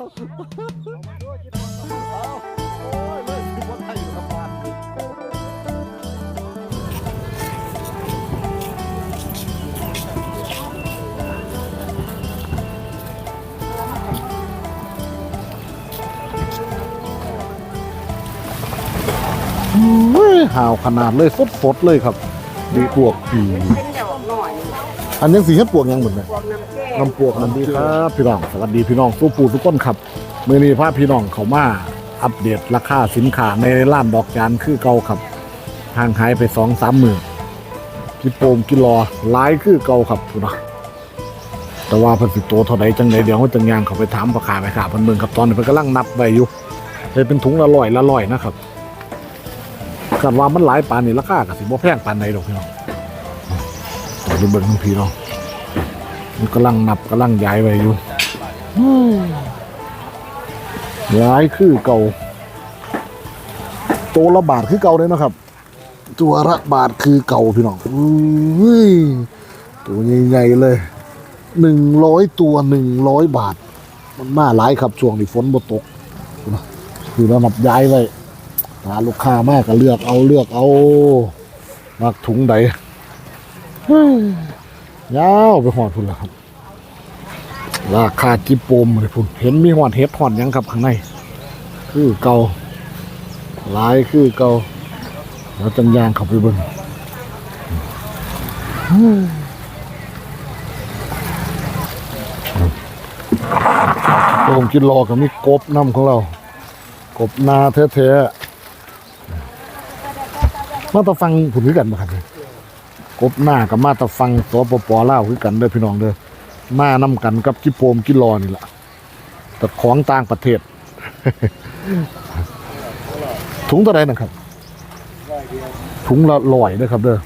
ห่าวขนาดเลยสดๆเลยครับ ดีปวกปีเป็นดอกหน่อยอันยังสีเฮ็ดปวกยังเหมือนกันพวกน้ำแก้ว น้ำปวกน้ำดีครับพี่น้องสวัสดีพี่น้องสู้ปูทุกคนครับมื่อนี้พาพี่น้องเขามาอัปเดตราคาสินค้าในร้านดอกจานคือเก่าครับห่างหายไปสองสามหมื่นกิโปมกิโลหลายคือเก่าครับพี่น้องแต่ว่าเพิ่นสิโตเท่าใดจังไดเดี๋ยวเขาจังยางเขาไปถามราคาไปค่ะเพิ่นเบิ่งครับตอนนี้เพิ่นกำลังนับไว้อยู่เลยเป็นถุงละร้อยละร้อยนะครับกันว่ามันหลายปานนี่ราคาก็สิบ่แพงปานใดดอกพี่น้องต่อไปเบิ่งทั้งพี่น้อง มันกำลังนับกำลังย้ายไปอยู่ย้ายคือเก่าตัวละบาทคือเก่าเลยเนาะครับ ตัวละบาทคือเก่าพี่น้องอุ้ยตัวใหญ่ๆเลยหนึ่งร้อยตัวหนึ่งร้อยบาท มันมาหลายครับช่วงนี้ฝนบ่ตกนะคือเรานับย้ายไว้ถ้าลูกค้ามากก็เลือกเอาเลือกเอามักถุงใดเฮ้ ยาวไปหอดพุ่นแล้วครับ ราคาจิปโปมเลยพุ่นเห็นมีหอดเฮ็ดหอดยังครับข้างใน คือเกาหลายคือเกาแล้วจังยางข้าไปเบิ่งโรงกินรอกับมีกบน้ำของเรา กบนาแท้ๆมาตะฟังผุนคือกันบ่ครับเนี่ย กบหน้ากับมาตะฟังสปปลาวคือกันเด้อพี่น้องเด้อมานํกันกับจิโปมกิรอนี่แหละแต่ของต่างประเทศ ถุงเท่าไหรนะครับ ถุงละร้อยนะครับเด้อ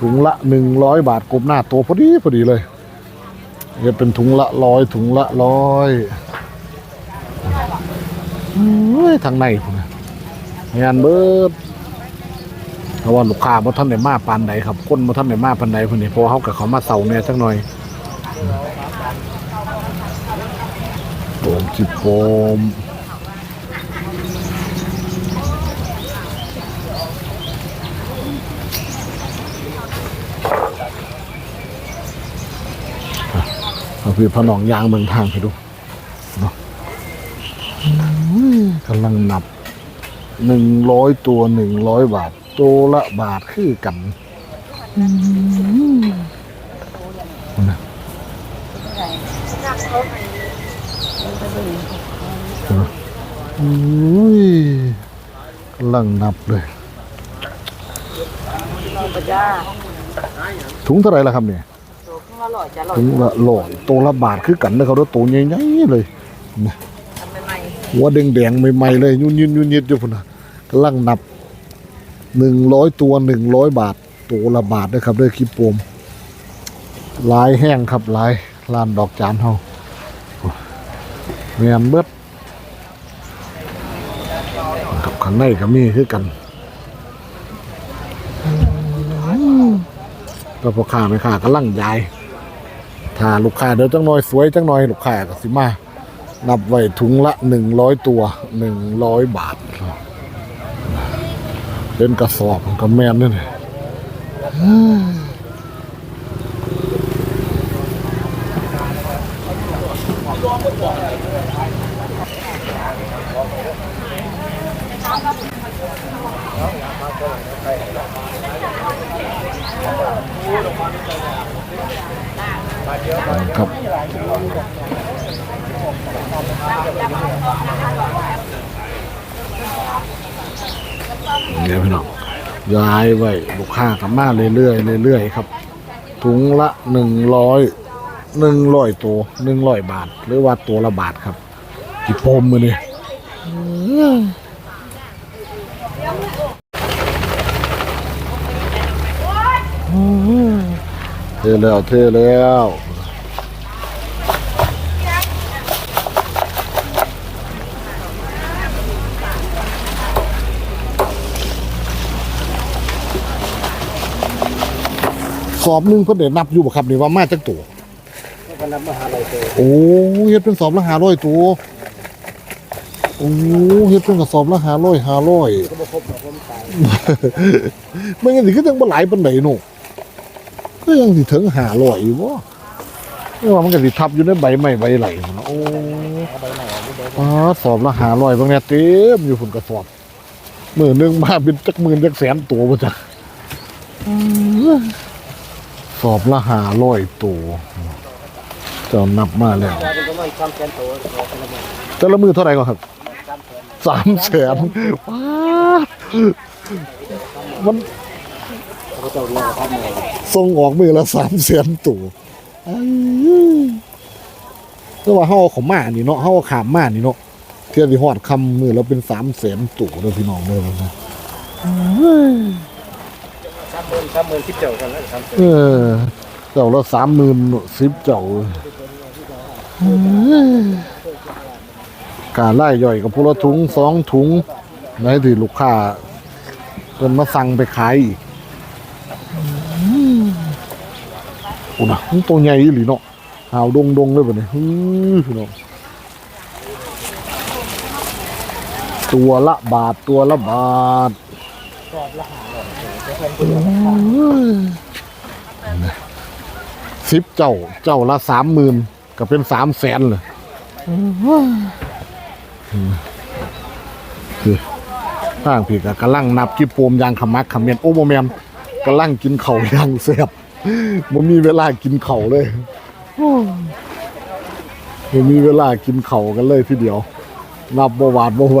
ถุงละหนึ่งร้อยบาทกบหน้าตัวพอดีพอดีเลยจะเป็นถุงละร้อยถุงละร้อยเฮ้ยทางในพุ่นงานเบิด ราะว่าลูกค้าบ่ทันได้มาปานใดครับคนบ่ทันได้มาปานใดเพิ่นนี่เพราะว่าเฮากับเขามาเซาแหน่จักหน่อยโปมจิโปมเอาพี่พอน้องยางเมืองทางไปดูเนาะอุ้ยกำลังนับหนึ่งร้อยตัวหนึ่งร้อยบาท ตัวละบาทคือกันนะอุ้ยกำลังนับเลยเราไปจ้าถุงเท่าไหรล่ะครับเนี่ยดอกอร่อยจะอร่อยถุงละร้อยตัวละบาทคือกันนะครับแล้วตัวใหญ่ๆเลยทำใหม่หัวแดงๆใหม่ๆเลยยุ่นยินยุ่นยินอยู่พุ่นนะกำลังนับ หนึ่งร้อยตัวหนึ่งร้อยบาท ตัวละบาทนะครับด้วยคลิปโปมลายแห้งครับลายลานดอกจานเฮาเมียนเบิดกับข้างในก็มีคือกันก็พอค้าไม่ค้ากำลังยายถ้าลูกค้าเดินจังหน้อยสวยจังหน้อยลูกค้าก็สิมา นับไว้ถุงละหนึ่งร้อยตัวหนึ่งร้อยบาท เป็นกระสอบกับแมนนี่ เดี๋ยวพี่น้องย้ายไว้ลูกค้ากลับมาเรื่อยๆเรื่อยๆครับถุงละหนึ่งร้อยหนึ่งร้อยตัวหนึ่งร้อยบาท หรือว่าตัวละบาทครับจิโปมมือนี่เทแล้วเทแล้ว สอบหนึ่งเพิ่นได้นับอยู่บ่ครับนี่ว่ามาจักตัว ก็นับมหาลัยตัวโอ้เฮ็ดเป็นสอบละหาร้อยตัวโอ้เฮ็ดเป็นกระสอบละหาร้อยหาร้อยก็บ่ครบหรอกผมตายไม่งั้นสิก็ยังบ่หลายปานใดโนก็ยังสิถึงหาร้อยอยู่บ่นี่ว่ามันก็สิทับอยู่ในใบไม้ใบไหลนั่นเนาะโอ้เอาไปไหนเอาไปเดินอ๋อสอบละห้าร้อยบางเนี่ยเต็มอยู่พุ่นกระสอบมื้อหนึงมาเป็นจักหมื่นจักแสนตัวบ่จัก สอบละหาร้อยตัวเจ้านับมาแล้ว เป็นประมาณสามแสนตัวตัวเป็นละหมื่นแต่ละมือเท่าไหร่ก่อนครับสามแสนสามแสนว้ามันเขาจ้าเรียกว่าทำไงส่งออกมือละสามแสนตัวไอ้ก็ว่าเฮาเอาของมานี่เนาะเฮาเอาขามมานี่เนาะเที่ยวที่ฮอดคำมือแล้วเป็นสามแสนตัวเด้อพี่น้องเด้อนะสาม หมื่นสามหมื่นสิบเจ้ากันแล้วสามแสนเออเจ้าละสามหมื่นสิบเจ้าเอ้ยการไล่ย่อยกับพละถุงสองถุงไหนที่ลูกค้าเพิ่นมาสั่งไปขายอีกโอ้นะมันตัวใหญ่อีหลีเนาะหาวดงดงๆเลยแบบนี้ฮือพี่น้องตัวละบาทตัวละบาท สิบเจ้าเจ้าละสามหมื่นก็เป็นสามแสนเลยคือข้างพี่ก็กำลังนับกี่โปมยางขมักขมเมียนโอ้โมเมนกำลังกินเข่ายางแซ่บมันมีเวลากินเข่าเลยมันมีเวลากินเข่ากันเลยทีเดียวนับบ่หวาดบ่ไหว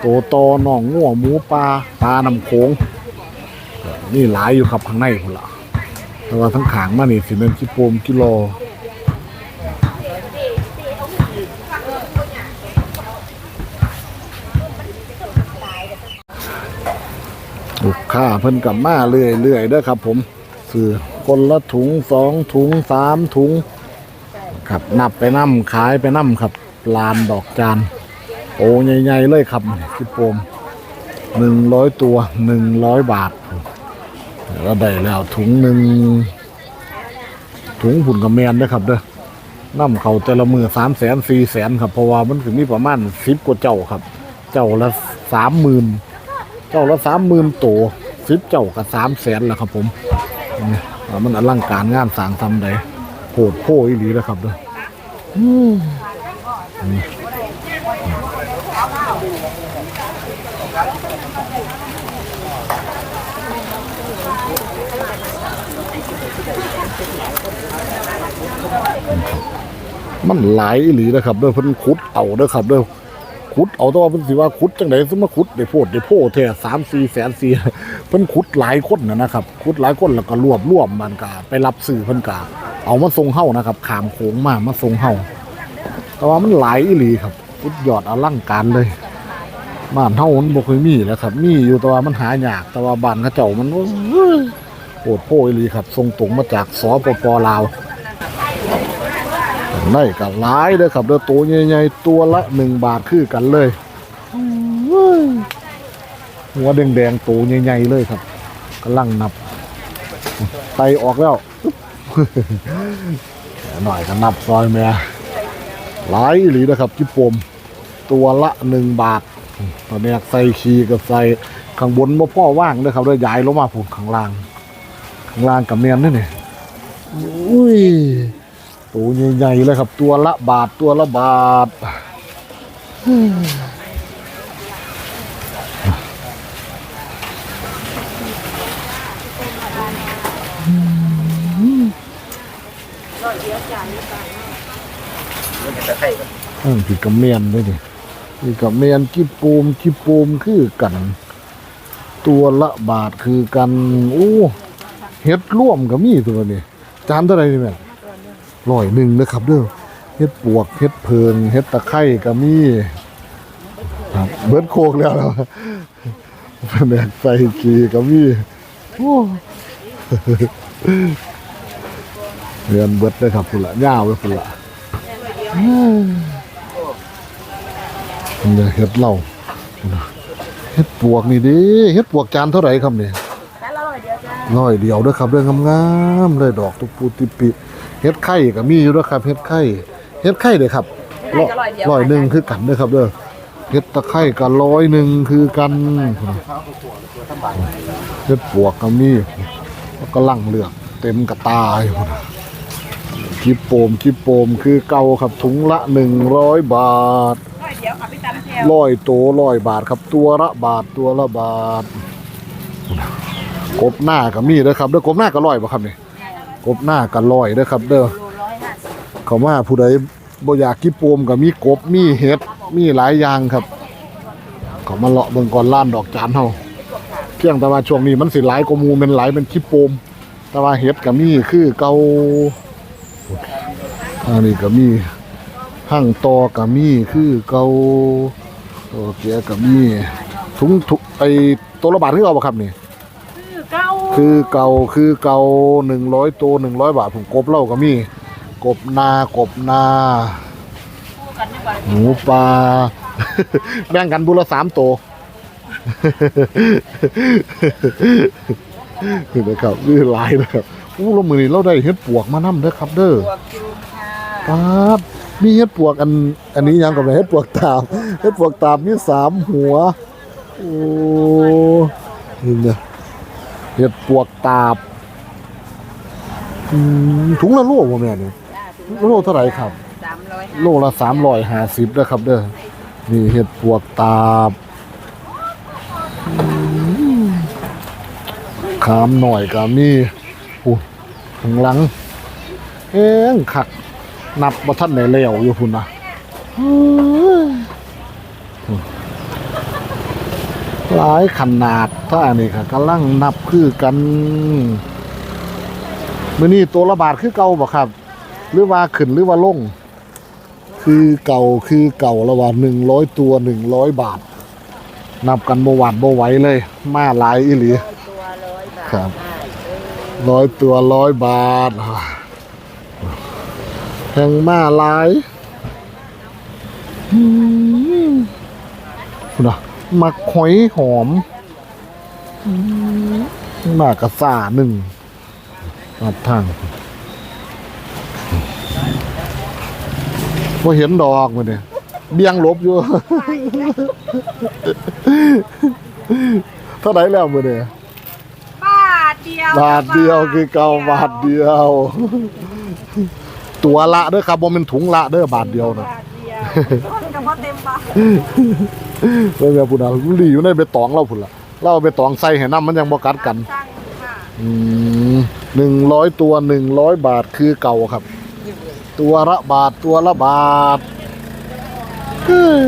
โตตอน่องงัวหมูปลาปลาน้ำโขงนี่หลายอยู่ครับข้างในพุ่นละแต่ว่าทั้งขางมานี่สิเป็นขี้โป่งกิโลลูกค้าเพิ่นกลับมาเรื่อยๆเด้อครับ ผมซื้อคนละถุงสองถุงสามถุงครับนับไปน้ำขายไปน้ำครับลานดอกจาน โอ้ใหญ่ๆเลยครับขี้โป่งหนึ่งร้อยตัวหนึ่งร้อยบาทแล้วได้แล้วถุงหนึ่งถุงผุ่นกับแมนนะครับเด้อน้ำเขาแต่ละมือสามแสนสี่แสนครับเพราะว่ามันถึงมีประมาณสิบกว่าเจ้าครับ เจ้าละสามหมื่นเจ้าละสามหมื่นตัวสิบเจ้ากับสามแสนแหละครับผมนี่มันอลังการงานสางทำใดโหดโพอีหลีนะครับเด้อ มันหลายอีหลีนะครับเด้อเพิ่นขุดเอาเด้อครับเด้อขุดเอาแต่ว่าเพิ่นสิว่าขุดจังไดซึ่งมาขุดได้โพดได้โพแท้สามสี่แสนสี่เพิ่นขุดหลายคนนะนะครับขุดหลายคนแล้วก็รวบรวมมันก็ไปรับซื้อเพิ่นก็เอามาส่งเฮานะครับขามโขงมามาส่งเฮาแต่ว่ามันหลายอีหลีครับสุดยอดอลังการเลยบ้านเฮามันบ่เคยมีแล้วครับ มีอยู่แต่ว่ามันหายากแต่ว่าบ้านเขาเจ้ามัน โอดโพอีหลีครับส่งตรงมาจากสปปลาวในกับหลายเด้อครับเด้อตัวใหญ่ๆตัวละหนึ่งบาทคือกันเลยหัวแดงๆตัวใหญ่ๆเลยครับกำลังนับไตออกแล้วหน่อยก็นับซอยแม่หลายอีหลีนะครับจิปมตัวละหนึ่งบาทตอนนี้ใส่ขีกับใส่ข้างบนบ่พ่อว่างเด้อครับเด้อย้ายลงมาผมข้างล่าง ล่างกับเมียนนี่นี่อุ้ยตัวใหญ่ๆเลยครับ ตัวละบาทตัวละบาทจะไข่กันอืมพี่กับเมียนด้วยดิพี่กับเมียนกี่ปูมกี่ปูมคือกัน ตัวละบาทคือกัน โอ้ เฮ็ดร่วมกับมีตัวนี้จานเท่าไหร่นี่แม่ร้อยหนึ่งนะครับเด้อเฮ็ดปวกเฮ็ดเพลิงเฮ็ดตะไคร่ก็มีครับเบิดโคกแล้วแล้วแผนกใส่กีก็มีโอ้เรียนเบิดเลยครับพุ่นละยาวไว้พุ่นละเนี่ยเฮ็ดเหล้าเฮ็ดปวกนี่ดิเฮ็ดปวกจานเท่าไหร่ครับเนี่ย อยเดียวจ้าร้อยเดียวเด้วยครับเรื่องงามๆเลยดอกตุกปูติปิเฮ็ดไข่ก็มีอยู่ด้วยครับเฮ็ดไข่เฮ็ดไข่เด้อครับร้อยหนึ่งคือกันเด้อครับเด้อเฮ็ดตะไคร่ก็ร้อยหนึ่งคือกันเฮ็ดปวกก็มีแล้วก็ลังเลือกเต็มกระตายพุ่นน่ะคิปโปมคิปโปมคือเก่าครับถุงละหนึ่งร้อยบาทร้อยเดียวค่ะพี่ตำแถวร้อยตัวร้อยบาทครับตัวละบาทตัวละบาท กบหน้าก็มีเด้อครับเด้อกบหน้าก็ร้อยบ่ครับนี่กบหน้าก็ร้อยเด้อครับ เด้อโลร้อยห้าสิบเขาว่าผู้ใดบ่อยากกินโปมก็มีกบมีเห็ดมีหลายอย่างครับเขามาเลาะเบิ่งก่อนล้านดอกจานเฮาเพียงแต่ว่าช่วงนี้มันสิหลายกว่าหมู่แม่นหลายเป็นขี้โปมแต่ว่าเห็ดก็มีคือเก่าอันนี้ก็มีหั่งตอก็มีคือเก่าตัวเกียก็มีถุงถุงไอ้ตัวละบาทคือเอาบ่ครับนี่คือเก้า คือเก่าคือเก่าหนึ่งร้อยตัวหนึ่งร้อยบาทผมกบเล่าก็มี กบนากบนาคู่กันดีกว่าหมูปลาแบ่งกันบุละสามตัวนี่นะครับนี่หลายนะครับอู้เรามือนี้เราได้เฮ็ดปวกมานํเด้อครับ เด้อตัวคิวค่ะครับมีเฮ็ดปวกอัน อันนี้ยังกับเฮ็ดปวกตาบเฮ็ดปวกตาบมีสามหัวโอ้นี่เนี่ย เฮ็ดปวกตาบอืมถุงละโลบ่แม่นี่จ้าถึงโลเท่าไหร่ครับ สามร้อยโลละสามร้อยห้าสิบนะครับ เด้อนี่เห็ดปวกตาบอืมขามหน่อยก็มีอู้ข้างหลัง เอ็งขัก นับว่าท่านไหนแล้วอยู่พุ่นนะเฮ้ย หลายขนาดถ้าอันนี้ค่ะกำลังนับคือกันมื่อนี้ตัวละบาทคือเก่าบ่ครับ หรือว่าขึ้นหรือว่าลง คือเก่าคือเก่าระหว่างหนึ่งร้อยตัวหนึ่งร้อยบาท นับกันบหวาดบไหวเลย มาหลายอีหลีตัวครับร้อยตัวร้อยบาทแพงมาหลายอืมคุณนะ มักหอยหอมอืมมากระซ่าหนึ่งรับทางพอเห็นดอกมันเนี่ยเบี้ยงหลบอยู่เท่าไหร่แล้วมือเนี่ยบาทเดียวบาทเดียวคือเก่าบาทเดียว ตัวละเด้อครับบ่แม่นถุงละเด้อบาทเดียวนะบาทเดียวคนกับพ่อเต็มปะ เพิ่นว่าพุ่นน่ะหลีอยู่ในใบตองเราพุ่นล่ะเราเอาใบตองใส่ให้น้ำมันยังบ่กัดกันสั่งค่ะอืม100ตัว100บาทคือเก่าครับ ตัวละบาทตัวละบาทเฮ้ย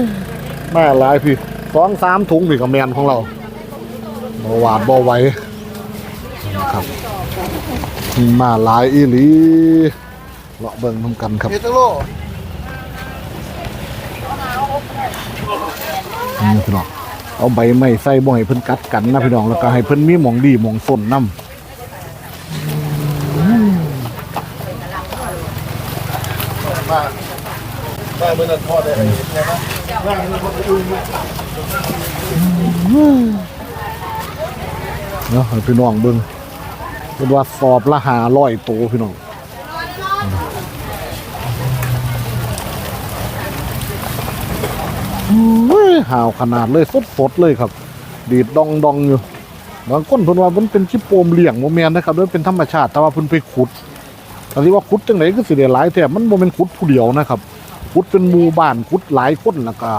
แม่หลายพี่สองสามถุงพี่กับแมนของเราบ่หวาดบ่ไหวนะครับมาหลายอีหลีเลาะเบิ่งนํกันครับ เฮตโล พี่น้องเอาใบไม้ใส่บ่ให้เพิ่นกัดกันนะพี่น้องแล้วก็ให้เพิ่นมีหมองดีหมองสนนํบ้านเมื่อนั้นทอดได้เลยใช่ไหมบ้านาะให้พี่น้องเบิ่งเป็นว่าสอบละ500ตัวพี่น้อง หาวขนาดเลยสดๆเลยครับ ดีดดองดองอยู่บางคนพิ่นว่ามันเป็นชิปโปมเหลี้ยงบ่แม่นนะครับมันเป็นธรรมชาติแต่ว่าพิ่นไปขุดแต่ที่ว่าขุดจังไดก็สิได้หลายแท้มันบ่แม่นขุดผู้เดียวนะครับขุดเป็นหมู่บ้านขุดหลายคนแล้วก็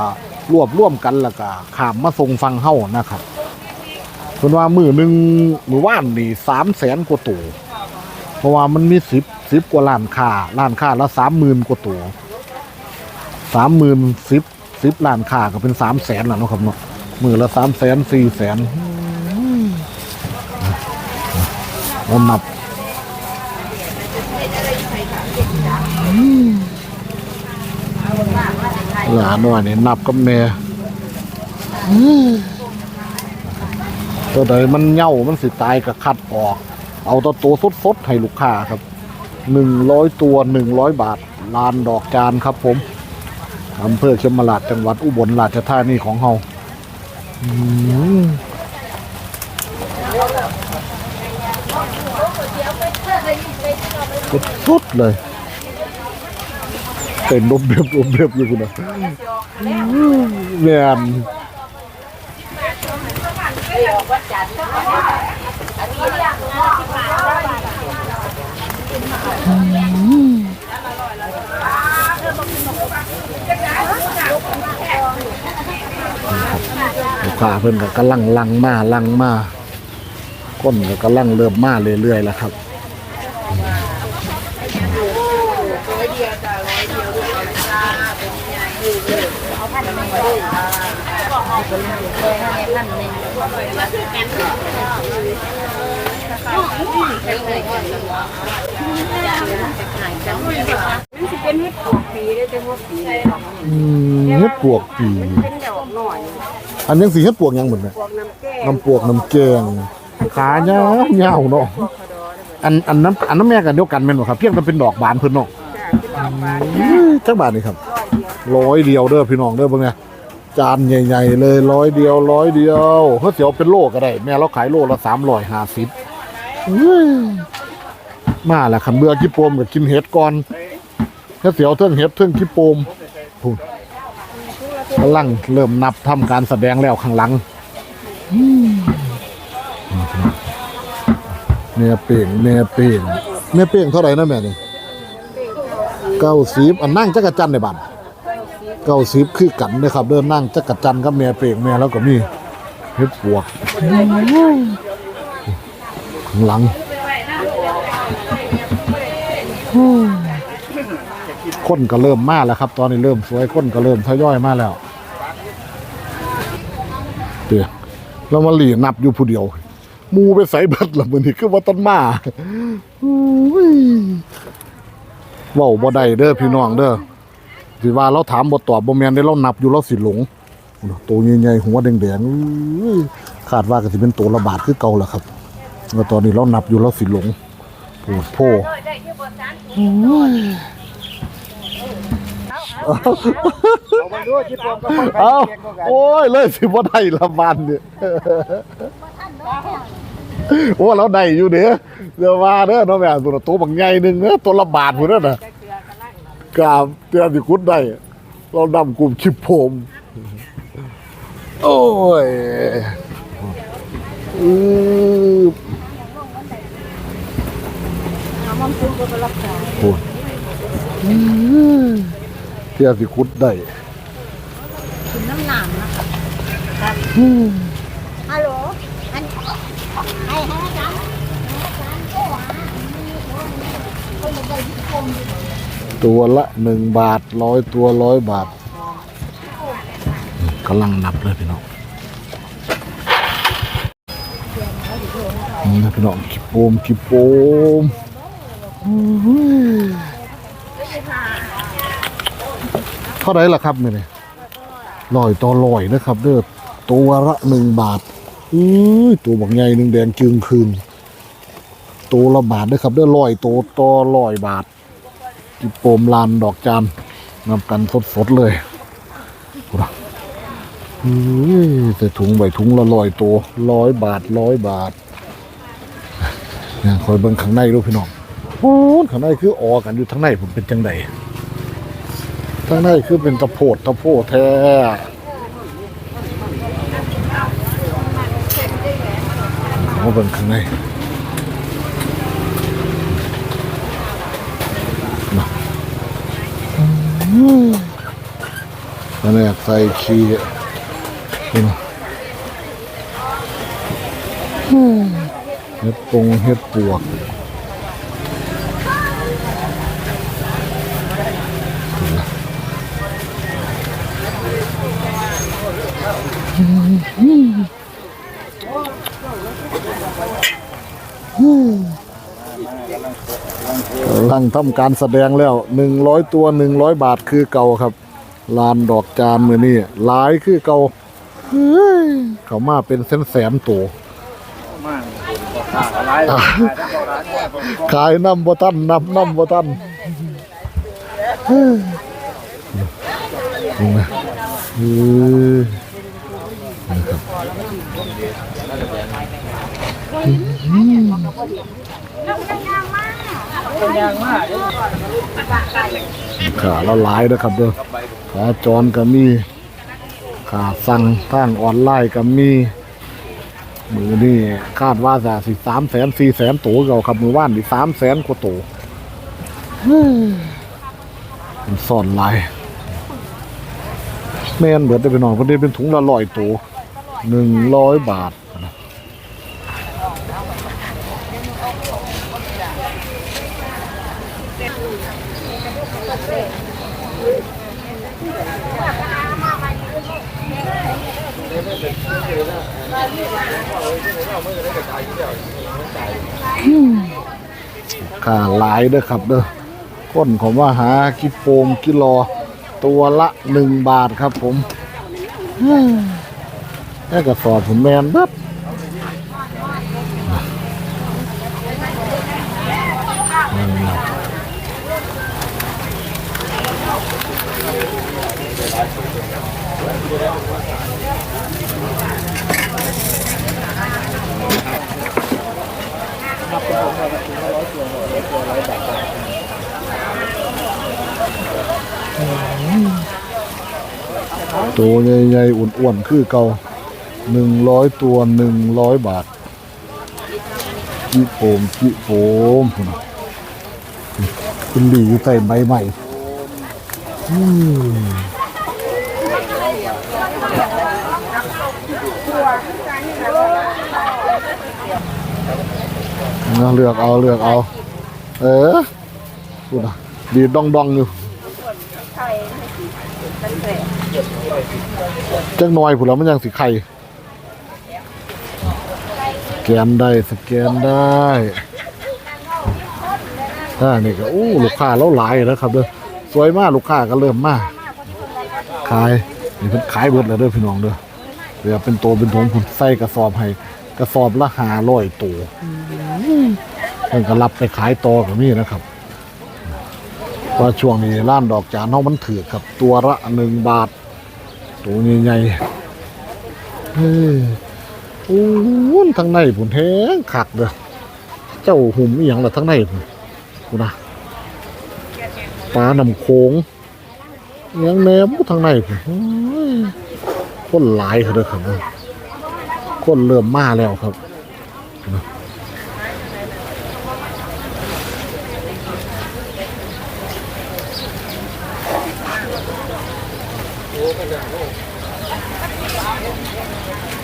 รวบรวมกันแล้วก็ขามมาส่งฟังเฮานะครับเพิ่นว่ามือหนึ่งมือวานนี่300,000กว่าตัวเพราะว่ามันมี10 10กว่าร้านค้าร้านค้าละ30,000กว่าตัว30,000 10 10ร้านค้าก็เป็น300,000แล้วเนาะครับเนาะมือละ300,000 400,000เรานับหลานหน่อยนี่นับกับแม่ตัวใดมันเหย่ามันสิตายก็คัดออก เอาตัวตัวสดๆให้ลูกค้าครับหนึ่งร้อยตัวหนึ่งร้อยบาทลานดอกจานครับผม อำเภอเชียงมาลาดจังหวัดอุบลราชธานีของเฮาอืมสุดเลยเต้นรบเรียบรบเรียบอยู่คุณนะแม่น ค้าเพิ่นก็กำลังลังมาลังมาก้นก็กำลังเริ่มมาเรื่อยๆแล้วครับนี่สิเป็นเห็ดปวกปีได้แต่ว่าปีอืมเฮ็ดปวกปีเป็นดอกหน่อย อันยังสีเฮ็ดปวกยังเหมือนไหมปวกน้ำแก้วน้ำปวกน้ำแกงขายาวยาวเนาะอันอันนั้นอันนั้นแม่กันเดียวกันแม่นบ่ครับเพียงแต่เป็นดอกบานเพิ่นเนาะจ้าเป็นดอกบานอื้อจักบาทนี่ครับร้อยเดียวเด้อพี่น้องเด้อเบิ่งไงจานใหญ่ๆเลยร้อยเดียวร้อยเดียวเฮ้ยเสียวเป็นโลก็ได้แม่เราขายโลละ350อื้อมาแล้วคันเบื่อกี่โปมก็กินเห็ดก่อนเฮ้ยเสียวเทิงเห็ดเทิงกี่โปมพูด กำลังเริ่มนับทำการแสดงแล้วข้างหลังเนื้อเป่งเนื้อเป่งเนื้อเป่งเท่าไหร่นะแม่นี่เก้าสิบอันนั่งจักรจันในบ้านเก้าสิบคือกันนะครับเดินนั่งจักรจันกับแม่เป่งแม่แล้วก็มีเฮ็ดปวกข้างหลังคนก็เริ่มมาแล้วครับ ตอนนี้เริ่มสวยคนก็เริ่มทยอยมาแล้ว เดี๋ยวเรามาหลีนับอยู่ผู้เดียวมูไปใส่เบิดละมือนี่คือว่าต้นมาอุ้ยเว้าบ่ได้เด้อพี่น้องเด้อสิว่าเราถามบ่ตอบบ่แมนได้เรานับอยู่เราสิหลงตัวใหญ่ๆหัวแดงๆคาดว่าก็สิเป็นตัวระบาดคือเก่าแหละครับแล้วตอนนี้เรานับอยู่เราสิหลงโอ้โหเอ้าโอ้ยเลยสิบ่ได้ละบานเนี่ยโอ้เราได้อยู่เด้อเดี๋ยวว่าเด้อเนาะแม่ตัวละตัวบางใหญ่หนึงเด้อตัวละบาทพุ่นเด้อน่ะกราบเตือนสิคุดได้ เราดำกลุ่มชิบผม โอ้ยอือโอ้ย อือเตือนสิคุดได้น้ำหนามนะฮัลโหลอันให้ให้อาจารย์ตัวละหนึ่งบาทร้อยตัวร้อยบาทกำลังนับเลยพี่น้องนี่นะพี่น้องกิโปมกิโปมอุ้ยเท่าไรล่ะครับเนี่ยลอยต่อลอยนะครับ เด้อตัวละหนึ่งบาทอุ้ยตัวบักใหญ่หนึ่งแดงจึงคืนตัวละบาทเด้อครับเด้อลอยตัวต่อลอยบาทจิโปมลานดอกจานนำกันสดๆเลยกูนะเฮ้ยใส่ถุงใบถุงละร้อยตัวร้อยบาทร้อยบาทเนี่ยคอยเบิ่งข้างในดูพี่น้องโอ้ข้างในคือออกันอยู่ข้างในผมเป็นจังได ข้างในคือเป็นตะโพดตะโพดแท้เอาเบิ่งข้างในอันนี้ใส่ขี้นี่นะเห็ดปงเห็ดปวก กำลังทำการแสดงแล้วหนึ่งร้อยตัวหนึ่งร้อยบาทคือเก่าครับ ลานดอกจานมือนี่หลายคือเก่าเขามาเป็นแสนแสนๆตัวขายน้ำบ่ทันน้ำน้ำบ่ทันเฮ้ยนี่นะเออ นะครับขาละลายนะครับเด้อขาจรก็มีขาสั่งทางออนไลน์ก็มีมือนี่คาดว่าจะสิสามแสนสี่แสนตัวเราครับมือว่านดิสามแสนกว่าตัวมันซ่อนลายแม่นเบิดได้ไปหน่อยเพราะนี้เป็นถุงละร้อยตัว หนึ่งร้อยบาทนะค่าหลายเด้อครับเด้อก้นผมว่าหากิโปมกิโลตัวละหนึ่งบาทครับผมเฮ้ยแค่กระสอบผมแมนเบิดตัวใหญ่ๆอ้วนๆคือเก่า หนึ่งร้อยตัวหนึ่งร้อยบาทกิโปมกิโปมพุ่นน่ะคุณหลีใส่ใบใหม่เอาเลือกเอาเลือกเอา เออพูดนะดีดองดองอยู่จังน้อยผู้แล้วมันยังสิไข่ แกนได้สแกนได้ถ้านี่ก็อู้ลูกค้าแล้วหลายแล้วครับเด้อสวยมากลูกค้าก็เริ่มมากขายนี่เพิ่นขายเบิดแล้วเด้อพี่น้องเด้อเดี๋ยวเป็นโตเป็นถุงผมใส่กระสอบให้กระสอบละห้าร้อยตัวเพิ่นก็รับไปขายต่อกับนี่นะครับว่าช่วงนี้ร้านดอกจานเฮามันถือครับตัวละหนึ่งบาทตัวใหญ่ๆ โอ้ยทั้งในผุนแห้งขักเด้อเจ้าหุ่มอีหยังละทั้งในผุนผุนะปลาหนำโขงอิหยังแหนมทั้งในผุนโอ้ยคนหลายเขาเด้อครับคนเริ่มมาแล้วครับ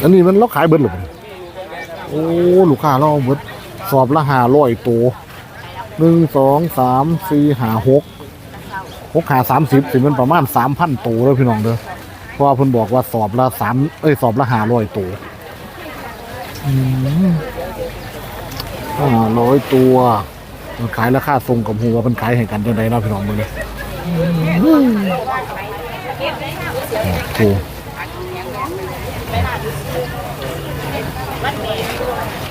อันนี้มันเราขายเบิดหรือเปล่าโอ้ลูกค้าเราเอาเบิดสอบละหาร้อยตัวหนึ่งสองสามสี่หาหกหกหาสามสิบสิมันประมาณสามพันตัวเลยพี่น้องเด้อเพราะว่าเพิ่นบอกว่าสอบละสามเอ้ยสอบละหาร้อยตัวห้าร้อยตัว มันขายราคาทรงกับหัวมันขายให้กันจังไดเนาะพี่น้องมึงเลยโอ้ โห